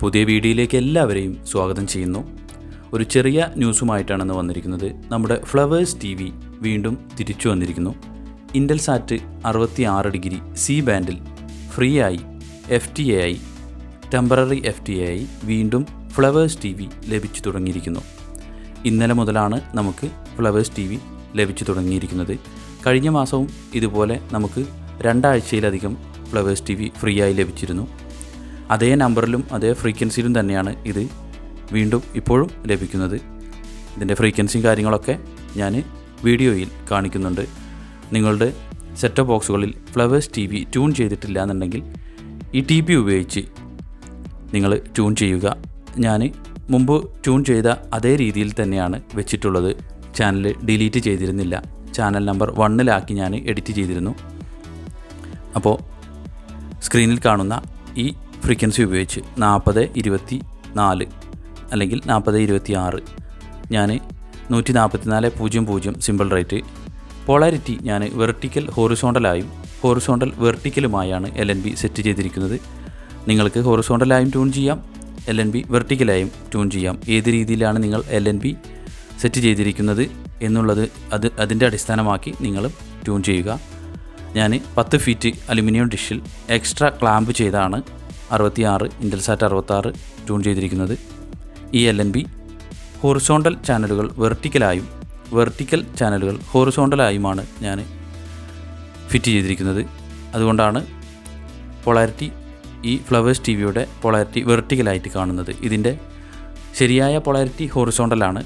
പുതിയ വീഡിയോയിലേക്ക് എല്ലാവരെയും സ്വാഗതം ചെയ്യുന്നു. ഒരു ചെറിയ ന്യൂസുമായിട്ടാണ് ഇന്ന് വന്നിരിക്കുന്നത് നമ്മുടെ ഫ്ലവേഴ്സ് ടി വി വീണ്ടും തിരിച്ചു വന്നിരിക്കുന്നു. ഇൻഡൽസാറ്റ് അറുപത്തി ആറ് ഡിഗ്രി സി ബാൻഡിൽ ഫ്രീ ആയി എഫ് ടി എ ആയി ടെമ്പററി എഫ് ടി എ ആയി വീണ്ടും ഫ്ലവേഴ്സ് ടി വി ലഭിച്ചു തുടങ്ങിയിരിക്കുന്നു. ഇന്നലെ മുതലാണ് നമുക്ക് ഫ്ലവേഴ്സ് ടി വി ലഭിച്ചു തുടങ്ങിയിരിക്കുന്നത്. കഴിഞ്ഞ മാസവും ഇതുപോലെ നമുക്ക് രണ്ടാഴ്ചയിലധികം ഫ്ലവേഴ്സ് ടി വി ഫ്രീ ആയി ലഭിച്ചിരുന്നു. അതേ നമ്പറിലും അതേ ഫ്രീക്വൻസിയിലും തന്നെയാണ് ഇത് വീണ്ടും ഇപ്പോഴും ലഭിക്കുന്നത്. ഇതിന്റെ ഫ്രീക്വൻസിയും കാര്യങ്ങളൊക്കെ ഞാൻ വീഡിയോയിൽ കാണിക്കുന്നുണ്ട്. നിങ്ങളുടെ സെറ്റ് ബോക്സുകളിൽ ഫ്ലവേഴ്സ് ടി വി ട്യൂൺ ചെയ്തിട്ടില്ല എന്നുണ്ടെങ്കിൽ ഈ ടി പി ഉപയോഗിച്ച് നിങ്ങൾ ട്യൂൺ ചെയ്യുക. ഞാൻ മുമ്പ് ട്യൂൺ ചെയ്ത അതേ രീതിയിൽ തന്നെയാണ് വെച്ചിട്ടുള്ളത്. ചാനൽ ഡിലീറ്റ് ചെയ്തിരുന്നില്ല. ചാനൽ നമ്പർ വണ്ണിലാക്കി ഞാൻ എഡിറ്റ് ചെയ്തിരുന്നു. അപ്പോൾ സ്ക്രീനിൽ കാണുന്ന ഈ ഫ്രീക്വൻസി ഉപയോഗിച്ച് നാൽപ്പത് ഇരുപത്തി നാല് അല്ലെങ്കിൽ നാൽപ്പത് ഇരുപത്തി ആറ്. ഞാൻ നൂറ്റി നാൽപ്പത്തിനാല് പൂജ്യം പൂജ്യം സിമ്പിൾ റേറ്റ്. പോളാരിറ്റി ഞാൻ വെർട്ടിക്കൽ ഹോറിസോണ്ടലായും ഹോറിസോണ്ടൽ വെർട്ടിക്കലുമായാണ് എൽ എൻ ബി സെറ്റ് ചെയ്തിരിക്കുന്നത്. നിങ്ങൾക്ക് ഹോറിസോണ്ടലായും ട്യൂൺ ചെയ്യാം എൽ എൻ ബി വെർട്ടിക്കലായും ട്യൂൺ ചെയ്യാം. ഏത് രീതിയിലാണ് നിങ്ങൾ എൽ എൻ ബി സെറ്റ് ചെയ്തിരിക്കുന്നത് എന്നുള്ളത് അത് അതിന്റെ അടിസ്ഥാനമാക്കി നിങ്ങൾ ട്യൂൺ ചെയ്യുക. ഞാൻ പത്ത് ഫീറ്റ് അലുമിനിയം ഡിഷിൽ എക്സ്ട്രാ ക്ലാമ്പ് ചെയ്താണ് അറുപത്തി ആറ് ഇന്റൽസാറ്റ് അറുപത്താറ് ട്യൂൺ ചെയ്തിരിക്കുന്നത് ഈ എൽ എൻ ബി ഹോറിസോണ്ടൽ ചാനലുകൾ വെർട്ടിക്കലായും വെർട്ടിക്കൽ ചാനലുകൾ ഹോറിസോണ്ടലായുമാണ് ഞാൻ ഫിറ്റ് ചെയ്തിരിക്കുന്നത്. അതുകൊണ്ടാണ് പൊളാരിറ്റി ഈ ഫ്ലവേഴ്സ് ടി വിയുടെ പൊളാരിറ്റി വെർട്ടിക്കലായിട്ട് കാണുന്നത്. ഇതിന്റെ ശരിയായ പൊളാരിറ്റി ഹോറിസോണ്ടലാണ്.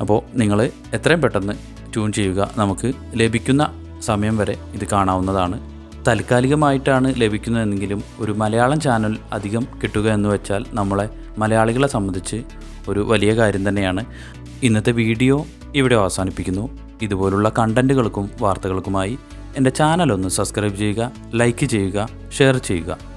അപ്പോൾ നിങ്ങൾ എത്രയും പെട്ടെന്ന് ട്യൂൺ ചെയ്യുക. നമുക്ക് ലഭിക്കുന്ന സമയം വരെ ഇത് കാണാവുന്നതാണ്. താൽക്കാലികമായിട്ടാണ് ലഭിക്കുന്നതെങ്കിലും ഒരു മലയാളം ചാനൽ അധികം കിട്ടുക എന്ന് വെച്ചാൽ നമ്മളെ മലയാളികളെ സംബന്ധിച്ച് ഒരു വലിയ കാര്യം തന്നെയാണ്. ഇന്നത്തെ വീഡിയോ ഇവിടെ അവസാനിപ്പിക്കുന്നു. ഇതുപോലുള്ള കണ്ടന്റുകൾക്കും വാർത്തകൾക്കുമായി എന്റെ ചാനൽ ഒന്ന് സബ്സ്ക്രൈബ് ചെയ്യുക ലൈക്ക് ചെയ്യുക ഷെയർ ചെയ്യുക.